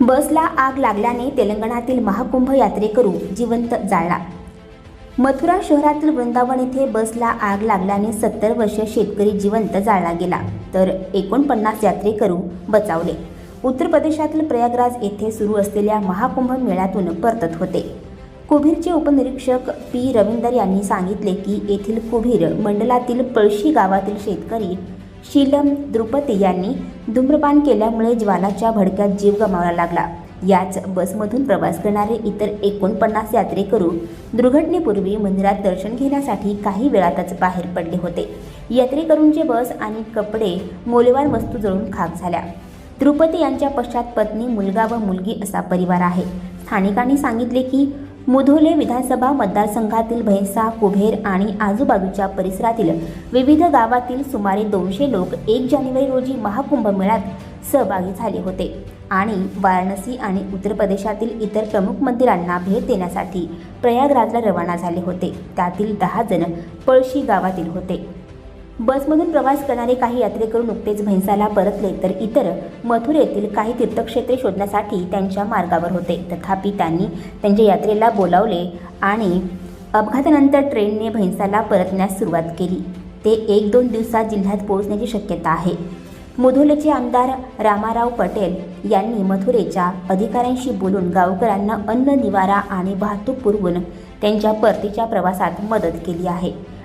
बसला आग लागल्याने तेलंगणातील महाकुंभ यात्रेकरू जिवंत जाळला. मथुरा शहरातील वृंदावन येथे बसला आग लागल्याने सत्तर वर्षीय शेतकरी जिवंत जाळला गेला तर एकोणपन्नास यात्रेकरू बचावले. उत्तर प्रदेशातील प्रयागराज येथे सुरू असलेल्या महाकुंभ मेळ्यातून परतत होते. कुभीरचे उपनिरीक्षक पी. रवींदर यांनी सांगितले की येथील कुभीर मंडलातील पळशी गावातील शेतकरी शीलम द्रुपती यांनी धूम्रपान केल्यामुळे ज्वालाच्या भडक्यात जीव गमावला लागला. याच बसमधून प्रवास करणारे इतर एकोणपन्नास यात्रेकरू दुर्घटनेपूर्वी मंदिरात दर्शन घेण्यासाठी काही वेळातच बाहेर पडले होते. यात्रेकरूंचे बस आणि कपडे मौल्यवान वस्तू जळून खाक झाल्या. द्रुपती यांच्या पश्चात पत्नी मुलगा व मुलगी असा परिवार आहे. स्थानिकांनी सांगितले की मुधोले विधानसभा मतदारसंघातील भैंसा कुभेर आणि आजूबाजूच्या परिसरातील विविध गावातील सुमारे दोनशे लोक एक जानेवारी रोजी महाकुंभ मेळ्यात सहभागी झाले होते. आणि वाराणसी आणि उत्तर प्रदेशातील इतर प्रमुख मंदिरांना भेट देण्यासाठी प्रयागराजला रवाना झाले होते. त्यातील दहा जण पळशी गावातील होते. बसमधून प्रवास करणारे काही यात्रेकरू नुकतेच भैंसाला परतले तर इतर मथुरेतील काही तीर्थक्षेत्रे शोधण्यासाठी त्यांच्या मार्गावर होते. तथापि त्यांनी त्यांच्या यात्रेला बोलावले आणि अपघातानंतर ट्रेनने भैंसाला परतण्यास सुरुवात केली. ते एक दोन दिवसात जिल्ह्यात पोहोचण्याची शक्यता आहे. मुधोलेचे आमदार रामाराव पटेल यांनी मथुरेच्या अधिकाऱ्यांशी बोलून गावकऱ्यांना अन्न निवारा आणि वाहतूक पुरवून त्यांच्या परतीच्या प्रवासात मदत केली आहे.